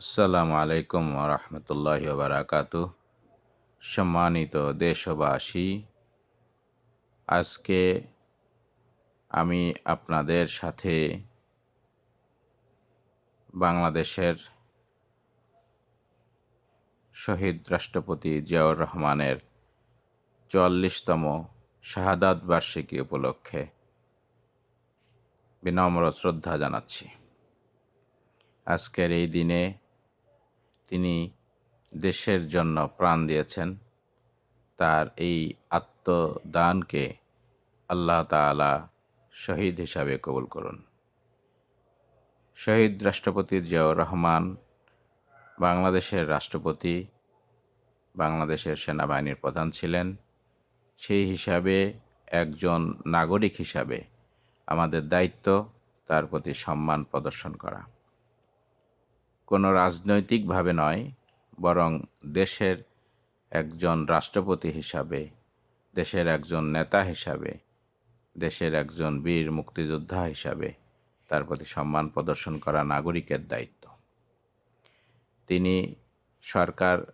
আসসালামু আলাইকুম রহমতুল্লাহ বারাকাত সম্মানিত দেশবাসী, আজকে আমি আপনাদের সাথে বাংলাদেশের শহীদ রাষ্ট্রপতি জিয়াউর রহমানের চুয়াল্লিশতম শাহাদাত বার্ষিকী উপলক্ষে বিনম্র শ্রদ্ধা জানাচ্ছি। আজকের এই দিনে তিনি দেশের জন্য প্রাণ দিয়েছেন। তার এই আত্মদানকে আল্লাহ তাআলা শহীদ হিসাবে কবুল করুন। শহীদ রাষ্ট্রপতি জিয়াউর রহমান, বাংলাদেশের রাষ্ট্রপতি, বাংলাদেশের সেনাবাহিনীর প্রধান ছিলেন। সেই হিসাবে একজন নাগরিক হিসাবে আমাদের দায়িত্ব তার প্রতি সম্মান প্রদর্শন করা। কোনো রাজনৈতিকভাবে নয়, বরং দেশের একজন রাষ্ট্রপতি হিসাবে, দেশের একজন নেতা হিসাবে, দেশের একজন বীর মুক্তিযোদ্ধা হিসাবে তার প্রতি সম্মান প্রদর্শন করা নাগরিকের দায়িত্ব। তিনি সরকার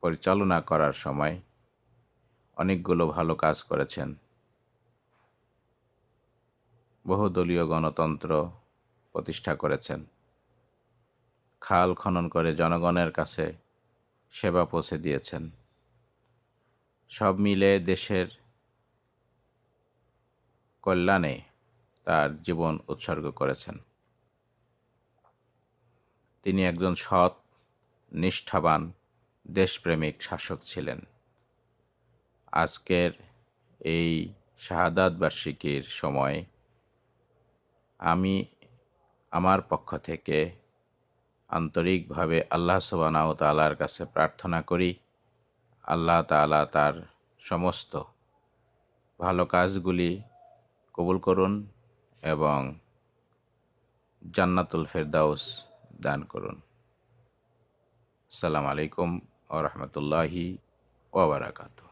পরিচালনা করার সময় অনেকগুলো ভালো কাজ করেছেন। বহুদলীয় গণতন্ত্র প্রতিষ্ঠা করেছেন। খাল খনন করে জনগণের কাছে সেবা পৌঁছে দিয়েছেন। সব মিলে দেশের কল্যাণে তার জীবন উৎসর্গ করেছেন। তিনি একজন সৎ, নিষ্ঠাবান, দেশপ্রেমিক শাসক ছিলেন। আজকের এই শাহাদাত বার্ষিকীর সময় আমি আমার পক্ষ থেকে আন্তরিকভাবে আল্লাহ সুবানাও তালার কাছে প্রার্থনা করি, আল্লাহ তালা তার সমস্ত ভালো কাজগুলি কবুল করুন এবং জান্নাতুল ফেরদাউস দান করুন। আসসালামু আলাইকুম ও রহমতুল্লাহি ওবরাকাতু